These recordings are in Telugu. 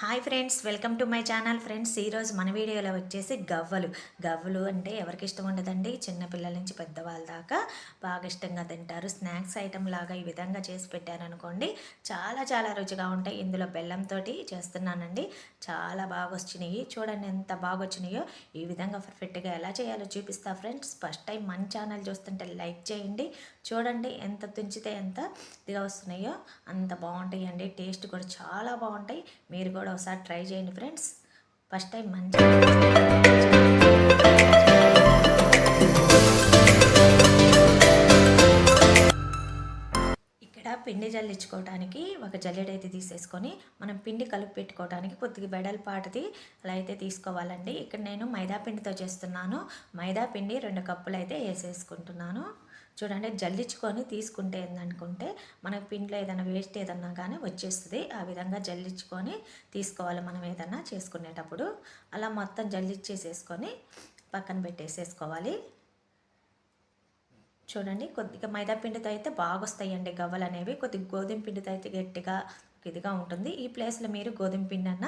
Hi friends welcome to my channel friends. ఈరోజు మన వీడియోలో వచ్చేసి గవ్వలు. గవ్వలు అంటే ఎవరికి ఇష్టం ఉండదండి? చిన్నపిల్లల నుంచి పెద్దవాళ్ళ దాకా బాగా ఇష్టంగా తింటారు. స్నాక్స్ ఐటమ్ లాగా ఈ విధంగా చేసి పెట్టారనుకోండి చాలా చాలా రుచిగా ఉంటాయి. ఇందులో బెల్లంతో చేస్తున్నానండి. చాలా బాగా వచ్చినాయి. చూడండి ఎంత బాగా వచ్చినాయో. ఈ విధంగా పర్ఫెక్ట్గా ఎలా చేయాలో చూపిస్తా ఫ్రెండ్స్. ఫస్ట్ టైం మన ఛానల్ చూస్తుంటే లైక్ చేయండి. చూడండి ఎంత తుంచితే ఎంత ఇదిగా వస్తున్నాయో. అంత బాగుంటాయి టేస్ట్ కూడా చాలా బాగుంటాయి. మీరు కూడా ఒకసారి ట్రై చేయండి ఫ్రెండ్స్. ఫస్ట్ టైం మంచి ఇక్కడ పిండి జల్లించుకోవడానికి ఒక జల్లెడైతే తీసేసుకొని మనం పిండి కలిపి పెట్టుకోవడానికి కొద్దిగా బెడల్పాటిది అలా అయితే తీసుకోవాలండి. ఇక్కడ నేను మైదా పిండితో చేస్తున్నాను. మైదా పిండి రెండు కప్పులు అయితే వేసేసుకుంటున్నాను. చూడండి జల్లించుకొని తీసుకుంటే ఏందనుకుంటే మనకి పిండిలో ఏదైనా వేస్ట్ ఏదన్నా కానీ వచ్చేస్తుంది. ఆ విధంగా జల్లించుకొని తీసుకోవాలి మనం ఏదన్నా చేసుకునేటప్పుడు. అలా మొత్తం జల్లిచ్చేసేసుకొని పక్కన పెట్టేసేసుకోవాలి. చూడండి కొద్దిగా మైదా పిండితో అయితే బాగా వస్తాయండి గవ్వలు అనేవి కొద్దిగా గోధుమ పిండితో అయితే గట్టిగా ఇదిగా ఉంటుంది. ఈ ప్లేస్లో మీరు గోధుమ పిండి అన్న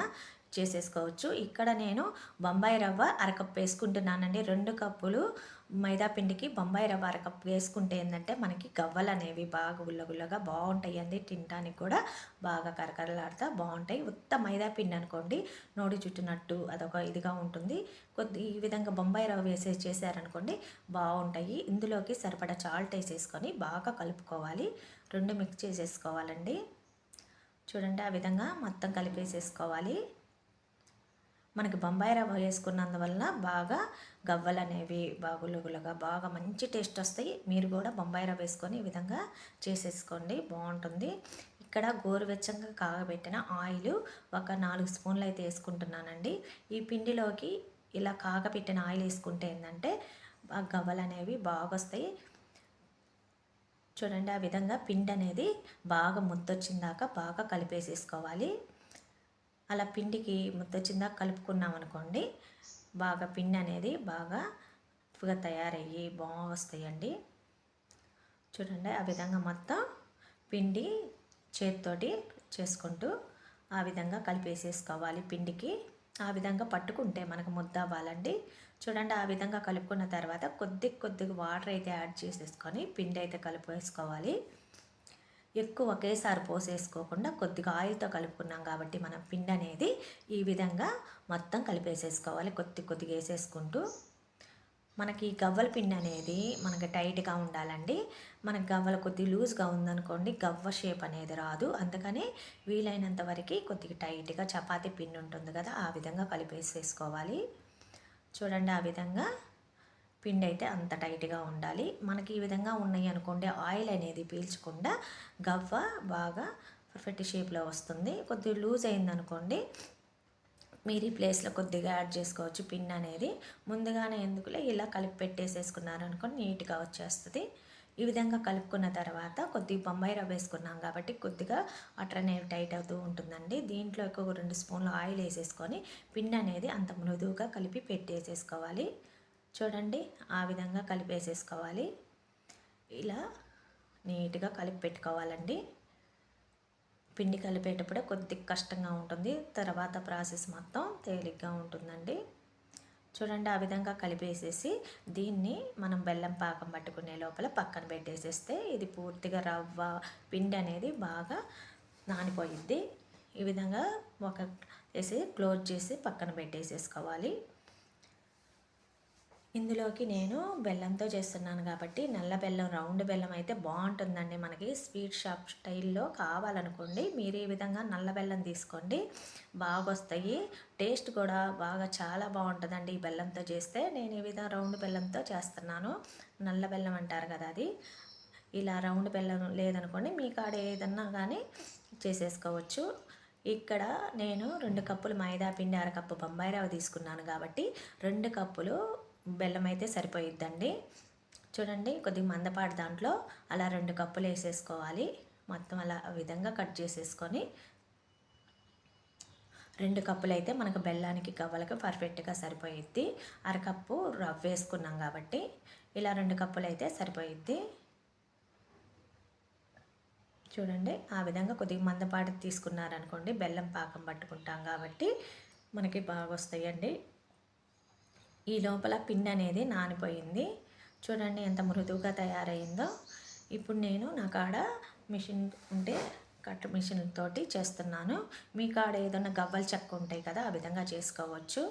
చేసేసుకోవచ్చు. ఇక్కడ నేను బొంబాయి రవ్వ అరకప్ వేసుకుంటున్నానండి. రెండు కప్పులు మైదాపిండికి బొంబాయి రవ్వ అరకప్ వేసుకుంటే ఏంటంటే మనకి గవ్వలు అనేవి బాగా గుల్లగుల్లగా బాగుంటాయి అండి తినడానికి కూడా బాగా కరకరలాడతా బాగుంటాయి. ఉత్త మైదాపిండి అనుకోండి నోడి చుట్టినట్టు అదొక ఇదిగా ఉంటుంది. కొద్ది ఈ విధంగా బొంబాయి రవ్వ వేసే చేశారనుకోండి బాగుంటాయి. ఇందులోకి సరిపడా చాల్ట్ వేసేసుకొని బాగా కలుపుకోవాలి. రెండు మిక్స్ చేసేసుకోవాలండి. చూడండి ఆ విధంగా మొత్తం కలిపేసేసుకోవాలి. మనకి బొంబాయి రవ్వ వేసుకున్నందువల్ల బాగా గవ్వలు అనేవి బాగులుగులుగా బాగా మంచి టేస్ట్ వస్తాయి. మీరు కూడా బొంబాయి రవ్వ వేసుకొని ఈ విధంగా చేసేసుకోండి. బాగుంటుంది. ఇక్కడ గోరువెచ్చంగా కాగబెట్టిన ఆయిల్ ఒక నాలుగు స్పూన్లు అయితే వేసుకుంటున్నానండి. ఈ పిండిలోకి ఇలా కాగబెట్టిన ఆయిల్ వేసుకుంటే ఏంటంటే గవ్వలు అనేవి బాగా వస్తాయి. చూడండి ఆ విధంగా పిండి అనేది బాగా ముద్దొచ్చిందాక బాగా కలిపేసేసుకోవాలి. అలా పిండికి ముద్దొచ్చిందాక కలుపుకున్నాం అనుకోండి బాగా పిండి అనేది బాగా తయారయ్యి బాగా వస్తాయండి చూడండి ఆ విధంగా మొత్తం పిండి చేతితోటి చేసుకుంటూ ఆ విధంగా కలిపేసేసుకోవాలి పిండికి. ఆ విధంగా పట్టుకుంటే మనకు ముద్ద అవ్వాలండి. చూడండి ఆ విధంగా కలుపుకున్న తర్వాత కొద్ది కొద్దిగా వాటర్ అయితే యాడ్ చేసేసుకొని పిండి అయితే కలిపేసుకోవాలి. ఎక్కువ ఒకేసారి పోసేసుకోకుండా కొద్దిగా ఆయిల్తో కలుపుకున్నాం కాబట్టి మనం పిండి అనేది ఈ విధంగా మొత్తం కలిపేసేసుకోవాలి. కొద్ది కొద్దిగా వేసేసుకుంటూ మనకి గవ్వల పిండి అనేది మనకి టైట్గా ఉండాలండి. మనకి గవ్వల కొద్ది లూజ్గా ఉందనుకోండి గవ్వ షేప్ అనేది రాదు. అందుకని వీలైనంత వరకు కొద్దిగా టైట్గా చపాతీ పిండి ఉంటుంది కదా ఆ విధంగా కలిపేసేసుకోవాలి. చూడండి ఆ విధంగా పిండి అయితే అంత టైట్గా ఉండాలి. మనకి ఈ విధంగా ఉన్నాయి అనుకోండి ఆయిల్ అనేది పీల్చకుండా గవ్వ బాగా పర్ఫెక్ట్ షేప్లో వస్తుంది. కొద్దిగా లూజ్ అయిందనుకోండి మీరు ఈ ప్లేస్లో కొద్దిగా యాడ్ చేసుకోవచ్చు. పిన్ అనేది ముందుగానే ఎందుకులే ఇలా కలిపి పెట్టేసేసుకున్నారు అనుకోండి నీట్గా వచ్చేస్తుంది. ఈ విధంగా కలుపుకున్న తర్వాత కొద్దిగా బొంబాయి రవ్వ వేసుకున్నాం కాబట్టి కొద్దిగా అట్లనే టైట్ అవుతూ ఉంటుందండి. దీంట్లో ఎక్కువ రెండు స్పూన్లు ఆయిల్ వేసేసుకొని పిండి అనేది అంత మృదువుగా కలిపి పెట్టేసేసుకోవాలి. చూడండి ఆ విధంగా కలిపేసేసుకోవాలి. ఇలా నీట్గా కలిపి పెట్టుకోవాలండి. పిండి కలిపేటప్పుడే కొద్దిగా కష్టంగా ఉంటుంది. తర్వాత ప్రాసెస్ మొత్తం తేలిగ్గా ఉంటుందండి. చూడండి ఆ విధంగా కలిపేసేసి దీన్ని మనం బెల్లం పాకం పట్టుకునే లోపల పక్కన పెట్టేసేస్తే ఇది పూర్తిగా రవ్వ పిండి అనేది బాగా నానిపోయిద్ది. ఈ విధంగా ఒక వేసి క్లోజ్ చేసి పక్కన పెట్టేసేసుకోవాలి. ఇందులోకి నేను బెల్లంతో చేస్తున్నాను కాబట్టి నల్ల బెల్లం రౌండ్ బెల్లం అయితే బాగుంటుందండి మనకి. స్వీట్ షాప్ స్టైల్లో కావాలనుకోండి మీరు ఈ విధంగా నల్ల బెల్లం తీసుకోండి బాగా వస్తాయి టేస్ట్ కూడా బాగా చాలా బాగుంటుందండి ఈ బెల్లంతో చేస్తే. నేను ఈ విధంగా రౌండ్ బెల్లంతో చేస్తున్నాను. నల్ల బెల్లం అంటారు కదా అది. ఇలా రౌండ్ బెల్లం లేదనుకోండి మీ కాడ ఏదన్నా కానీ చేసేసుకోవచ్చు. ఇక్కడ నేను రెండు కప్పులు మైదా పిండి అరకప్పు బొంబాయి రవ్వ తీసుకున్నాను కాబట్టి రెండు కప్పులు బెల్లం అయితే సరిపోయిద్దండి. చూడండి కొద్దిగా మందపాటి దాంట్లో అలా రెండు కప్పులు వేసేసుకోవాలి. మొత్తం అలా విధంగా కట్ చేసేసుకొని రెండు కప్పులు అయితే మనకు బెల్లానికి గవ్వలకి పర్ఫెక్ట్గా సరిపోయిద్ది. అరకప్పు రవ్వ వేసుకున్నాం కాబట్టి ఇలా రెండు కప్పులు అయితే సరిపోయిద్ది. చూడండి ఆ విధంగా కొద్దిగా మందపాటి తీసుకున్నారనుకోండి బెల్లం పాకం పట్టుకుంటాం కాబట్టి మనకి బాగా వస్తాయండి ఈ లోపల పిండి అనేది నానిపోయింది. చూడండి ఎంత మృదువుగా తయారైందో. ఇప్పుడు నేను నా కాడ మిషన్ ఉంటే కట్ మిషన్ తోటి చేస్తున్నాను. మీ కాడ ఏదైనా గవ్వలు చెక్క ఉంటాయి కదా ఆ విధంగా చేసుకోవచ్చు.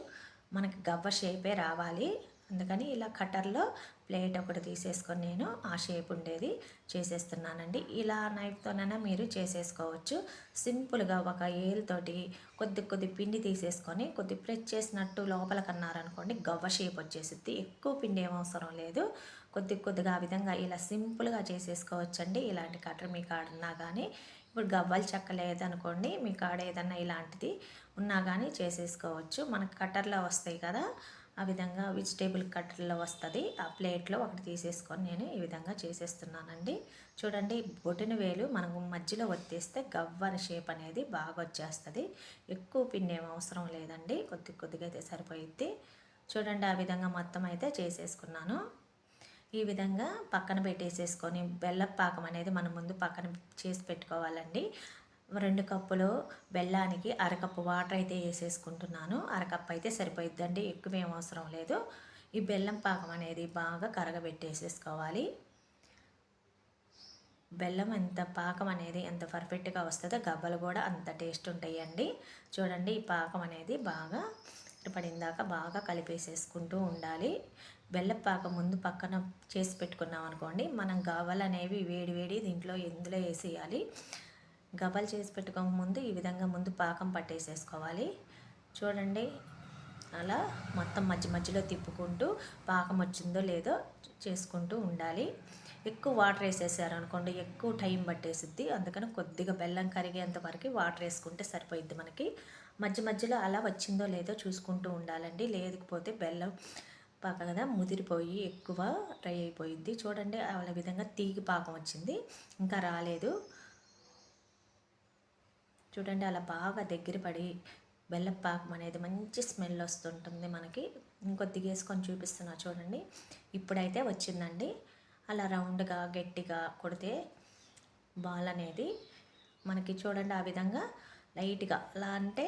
మనకి గవ్వ షేపే రావాలి. అందుకని ఇలా కట్టర్లో ప్లేట్ ఒకటి తీసేసుకొని నేను ఆ షేప్ ఉండేది చేసేస్తున్నానండి. ఇలా నైఫ్తోనైనా మీరు చేసేసుకోవచ్చు. సింపుల్గా ఒక ఏలుతోటి కొద్ది కొద్ది పిండి తీసేసుకొని కొద్ది ప్రెస్ చేసినట్టు లోపల కన్నారనుకోండి గవ్వ షేప్ వచ్చేసిద్ది. ఎక్కువ పిండి ఏం అవసరం లేదు. కొద్ది కొద్దిగా ఆ విధంగా ఇలా సింపుల్గా చేసేసుకోవచ్చండి. ఇలాంటి కట్టర్ మీ కాడ ఉన్నా కానీ ఇప్పుడు గవ్వలు చెక్క లేదనుకోండి మీ కాడ ఏదన్నా ఇలాంటిది ఉన్నా కానీ చేసేసుకోవచ్చు. మనకు కట్టర్లో వస్తాయి కదా ఆ విధంగా వెజిటేబుల్ కట్టర్లో వస్తుంది. ఆ ప్లేట్లో ఒకటి తీసేసుకొని నేను ఈ విధంగా చేసేస్తున్నానండి. చూడండి బొటిన వేలు మనం మధ్యలో వచ్చేస్తే గవ్వన షేప్ అనేది బాగా వచ్చేస్తుంది. ఎక్కువ పిండి ఏం అవసరం లేదండి. కొద్ది కొద్దిగా అయితే సరిపోయిద్ది. చూడండి ఆ విధంగా మొత్తం అయితే చేసేసుకున్నాను. ఈ విధంగా పక్కన పెట్టేసేసుకొని బెల్లపాకం అనేది మనం ముందు పక్కన చేసి పెట్టుకోవాలండి. రెండు కప్పులు బెల్లానికి అరకప్పు వాటర్ అయితే వేసేసుకుంటున్నాను. అరకప్పు అయితే సరిపోయిద్దండి ఎక్కువ ఏం అవసరం లేదు. ఈ బెల్లం పాకం అనేది బాగా కరగబెట్టేసేసుకోవాలి. బెల్లం ఎంత పాకం అనేది ఎంత పర్ఫెక్ట్గా వస్తుందో గవ్వలు కూడా అంత టేస్ట్ ఉంటాయండి. చూడండి ఈ పాకం అనేది బాగా పడిందాక బాగా కలిపేసేసుకుంటూ ఉండాలి. బెల్లం పాకం ముందు పక్కన చేసి పెట్టుకున్నాం అనుకోండి మనం గవ్వలు అనేవి వేడి వేడి దీంట్లో ఎందులో వేసేయాలి? గబలు చేసి పెట్టుకోక ముందు ఈ విధంగా ముందు పాకం పట్టేసేసుకోవాలి. చూడండి అలా మొత్తం మధ్య మధ్యలో తిప్పుకుంటూ పాకం వచ్చిందో లేదో చేసుకుంటూ ఉండాలి. ఎక్కువ వాటర్ వేసేసారు అనుకోండి ఎక్కువ టైం పట్టేసిద్ది. అందుకని కొద్దిగా బెల్లం కరిగేంత వరకు వాటర్ వేసుకుంటే సరిపోయిద్ది మనకి. మధ్య మధ్యలో అలా వచ్చిందో లేదో చూసుకుంటూ ఉండాలండి. లేకపోతే బెల్లం పాక కదా ముదిరిపోయి ఎక్కువ డ్రై అయిపోయింది చూడండి ఆ విధంగా తీగి పాకం వచ్చింది. ఇంకా రాలేదు. చూడండి అలా బాగా దగ్గర పడి బెల్లపాకం అనేది మంచి స్మెల్ వస్తుంటుంది మనకి. ఇంకొద్దిగా వేసుకొని చూపిస్తున్నా చూడండి. ఇప్పుడైతే వచ్చిందండి. అలా రౌండ్గా గట్టిగా కొడితే బాల్ అనేది మనకి చూడండి ఆ విధంగా లైట్గా అలా అంటే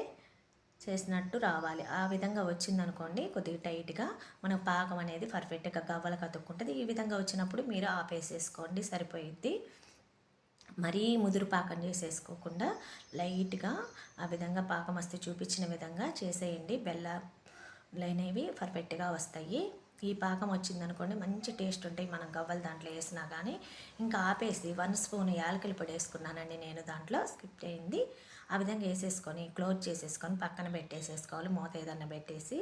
చేసినట్టు రావాలి. ఆ విధంగా వచ్చిందనుకోండి కొద్దిగా టైట్గా మన పాకం అనేది పర్ఫెక్ట్గా గవ్వలకు అతుక్కుంటుంది ఈ విధంగా వచ్చినప్పుడు మీరు ఆపేసేసుకోండి సరిపోయిద్ది. మరీ ముదురు పాకం చేసేసుకోకుండా లైట్గా ఆ విధంగా పాకం వస్తే చూపించిన విధంగా చేసేయండి. బెల్లం అనేవి పర్ఫెక్ట్గా వస్తాయి. ఈ పాకం వచ్చిందనుకోండి మంచి టేస్ట్ ఉంటాయి. మనం గవ్వలు దాంట్లో వేసినా కానీ ఇంకా ఆపేసి వన్ స్పూన్ యాలకులు పొడి వేసుకున్నానండి నేను దాంట్లో. స్కిప్ అయింది ఆ విధంగా వేసేసుకొని క్లోజ్ చేసేసుకొని పక్కన పెట్టేసేసుకోవాలి. మూత ఏదన్నా పెట్టేసి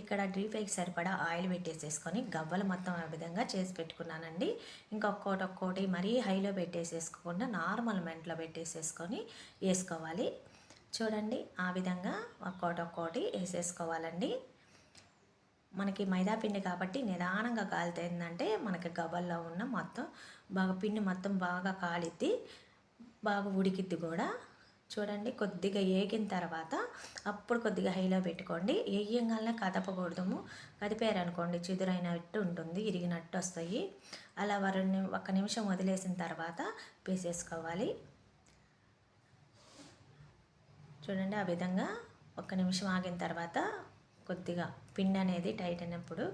ఇక్కడ డీప్ ఫ్రైకి సరిపడా ఆయిల్ పెట్టేసేసుకొని గవ్వలు మొత్తం ఆ విధంగా చేసి పెట్టుకున్నానండి. ఇంకొకటి ఒక్కోటి మరీ హైలో పెట్టేసేసుకోకుండా నార్మల్ మెంట్లో పెట్టేసేసుకొని వేసుకోవాలి. చూడండి ఆ విధంగా ఒక్కోటి ఒక్కోటి వేసేసుకోవాలండి. మనకి మైదా పిండి కాబట్టి నిదానంగా కాలుతుందంటే మనకి గవ్వల్లో ఉన్న మొత్తం బాగా పిండి మొత్తం బాగా కాలిద్ది బాగా ఉడికిద్ది కూడా. చూడండి కొద్దిగా ఏగిన తర్వాత అప్పుడు కొద్దిగా హైలో పెట్టుకోండి. వేయంగానే కదపకూడదు కదిపారనుకోండి చిదురైనట్టు ఉంటుంది ఇరిగినట్టు వస్తాయి. అలా వారిని ఒక నిమిషం వదిలేసిన తర్వాత పీసేసుకోవాలి. చూడండి ఆ విధంగా ఒక నిమిషం ఆగిన తర్వాత కొద్దిగా పిండి అనేది టైట్ అయినప్పుడు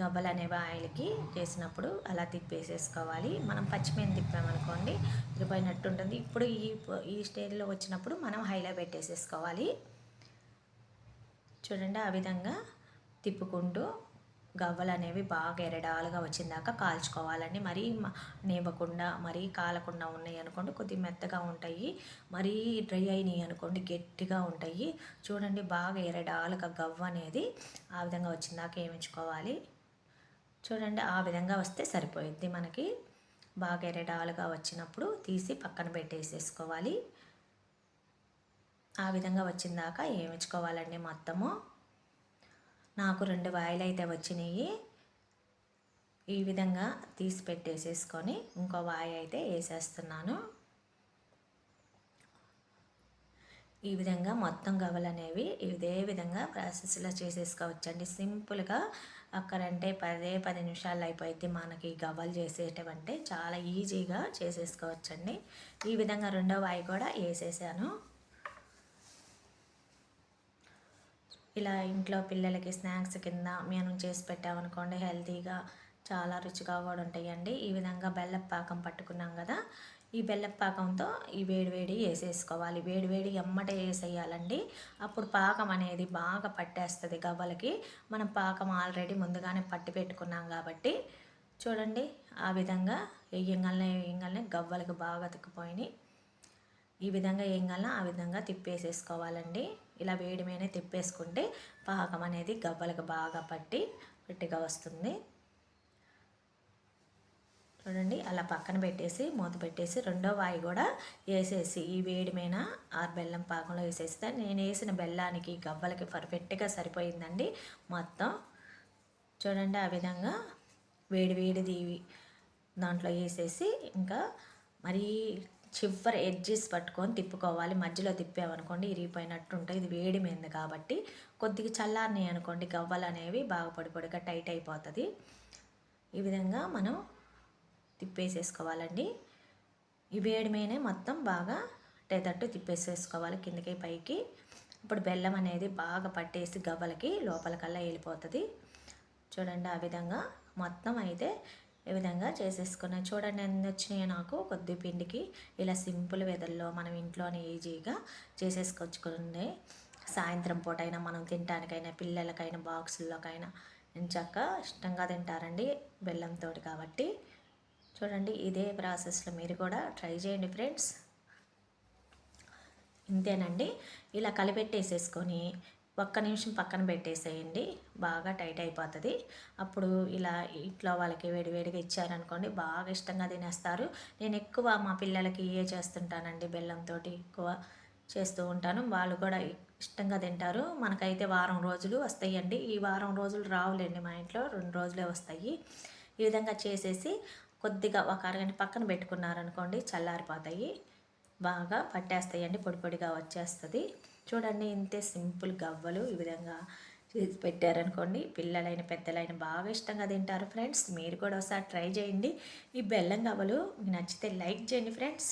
గవ్వలు అనేవి ఆయిల్కి చేసినప్పుడు అలా తిప్పేసేసుకోవాలి. మనం పచ్చిమిరప తిప్పామనుకోండి తిరిపోయినట్టు ఉంటుంది. ఇప్పుడు ఈ ఈ స్టేజ్లో వచ్చినప్పుడు మనం హైలో పెట్టేసేసుకోవాలి. చూడండి ఆ విధంగా తిప్పుకుంటూ గవ్వలు అనేవి బాగా ఎరడాలుగా వచ్చిందాక కాల్చుకోవాలండి. మరీ నేవకుండా మరీ కాలకుండా ఉన్నాయి అనుకోండి కొద్దిగా మెత్తగా ఉంటాయి. మరీ డ్రై అయినాయి అనుకోండి గట్టిగా ఉంటాయి. చూడండి బాగా ఎరడాలుగా గవ్వ అనేది ఆ విధంగా వచ్చిందాక ఏమించుకోవాలి? చూడండి ఆ విధంగా వస్తే సరిపోయిద్ది మనకి. బాగా ఎరడాలుగా వచ్చినప్పుడు తీసి పక్కన పెట్టేసేసుకోవాలి. ఆ విధంగా వచ్చిందాక ఏమిచ్చుకోవాలండి మొత్తము? నాకు రెండు వాయిలు అయితే వచ్చినాయి. ఈ విధంగా తీసి పెట్టేసేసుకొని ఇంకో వాయి అయితే వేసేస్తున్నాను. ఈ విధంగా మొత్తం గవలు అనేవి ఇదే విధంగా ప్రాసెస్లో చేసేసుకోవచ్చండి. సింపుల్గా అక్కడంటే పదే పది నిమిషాలు అయిపోయింది మనకి గవ్వలు చేసేటవంటే. చాలా ఈజీగా చేసేసుకోవచ్చండి. ఈ విధంగా రెండో వాయి కూడా వేసేసాను. ఇలా ఇంట్లో పిల్లలకి స్నాక్స్ కింద మేము చేసి పెట్టామనుకోండి హెల్తీగా చాలా రుచిగా కూడా ఉంటాయండి ఈ విధంగా బెల్లం పాకం పట్టుకున్నాం కదా ఈ బెల్లం పాకంతో ఈ వేడివేడి వేసేసుకోవాలి. వేడివేడి ఎమ్మట వేసేయాలండి. అప్పుడు పాకం అనేది బాగా పట్టేస్తుంది గవ్వలకి. మనం పాకం ఆల్రెడీ ముందుగానే పట్టి పెట్టుకున్నాం కాబట్టి చూడండి ఆ విధంగా వేయంగానే వేయంగానే గవ్వలకు బాగా తిక్కిపోయినాయి ఈ విధంగా వేయంగానే ఆ విధంగా తిప్పేసేసుకోవాలండి. ఇలా వేడి మీద తిప్పేసుకుంటే పాకం అనేది గవ్వలకు బాగా పట్టి గట్టిగా వస్తుంది. చూడండి అలా పక్కన పెట్టేసి మూత పెట్టేసి రెండో వాయి కూడా వేసేసి ఈ వేడి మీద ఆ బెల్లం పాకంలో వేసేస్తే నేను వేసిన బెల్లానికి గవ్వలకి పర్ఫెక్ట్గా సరిపోయిందండి. మొత్తం చూడండి ఆ విధంగా వేడి వేడిది దాంట్లో వేసేసి ఇంకా మరీ చివరి ఎడ్జెస్ పట్టుకొని తిప్పుకోవాలి. మధ్యలో తిప్పామనుకోండి ఇరిగిపోయినట్టు ఉంటుంది. ఇది వేడి మీద కాబట్టి కొద్దిగా చల్లారినాయి అనుకోండి గవ్వలు అనేవి బాగా పొడి పొడిగా టైట్ అయిపోతుంది. ఈ విధంగా మనం తిప్పేసేసుకోవాలండి. ఈ వేడి మీదనే మొత్తం బాగా టేతట్టు తిప్పేసేసుకోవాలి కిందకి పైకి. ఇప్పుడు బెల్లం అనేది బాగా పట్టేసి గవ్వలకి లోపలికల్లా వెళ్ళిపోతుంది చూడండి ఆ విధంగా మొత్తం అయితే ఈ విధంగా చేసేసుకున్నాను చూడండి ఎన్ని వచ్చినాయి నాకు కొద్ది పిండికి. ఇలా సింపుల్ వెదల్లో మనం ఇంట్లోనే ఈజీగా చేసేసుకొచ్చుకునే సాయంత్రం పూట అయినా మనం తినడానికైనా పిల్లలకైనా బాక్సుల్లోకైనా చక్క ఇష్టంగా తింటారండి బెల్లంతో కాబట్టి. చూడండి ఇదే ప్రాసెస్లో మీరు కూడా ట్రై చేయండి ఫ్రెండ్స్ ఇంతేనండి. ఇలా కలిపెట్టేసేసుకొని ఒక్క నిమిషం పక్కన పెట్టేసేయండి. బాగా టైట్ అయిపోతుంది. అప్పుడు ఇలా ఇంట్లో వాళ్ళకి వేడివేడిగా ఇచ్చారనుకోండి బాగా ఇష్టంగా తినేస్తారు. నేను ఎక్కువ మా పిల్లలకి ఏ చేస్తుంటానండి బెల్లంతో ఎక్కువ చేస్తూ ఉంటాను. వాళ్ళు కూడా ఇష్టంగా తింటారు. మనకైతే వారం రోజులు వస్తాయండి. ఈ వారం రోజులు రావులేండి మా ఇంట్లో రెండు రోజులే వస్తాయి. ఈ విధంగా చేసేసి కొద్దిగా ఒక అరగంట పక్కన పెట్టుకున్నారనుకోండి చల్లారిపోతాయి. బాగా పట్టేస్తాయండి పొడి పొడిగా వచ్చేస్తుంది. చూడండి ఇంతే సింపుల్ గవ్వలు ఈ విధంగా చేసి పెట్టారనుకోండి. పిల్లలైన పెద్దలైన బాగా ఇష్టంగా తింటారు ఫ్రెండ్స్. మీరు కూడా ఒకసారి ట్రై చేయండి. ఈ బెల్లం గవ్వలు మీకు నచ్చితే లైక్ చేయండి ఫ్రెండ్స్.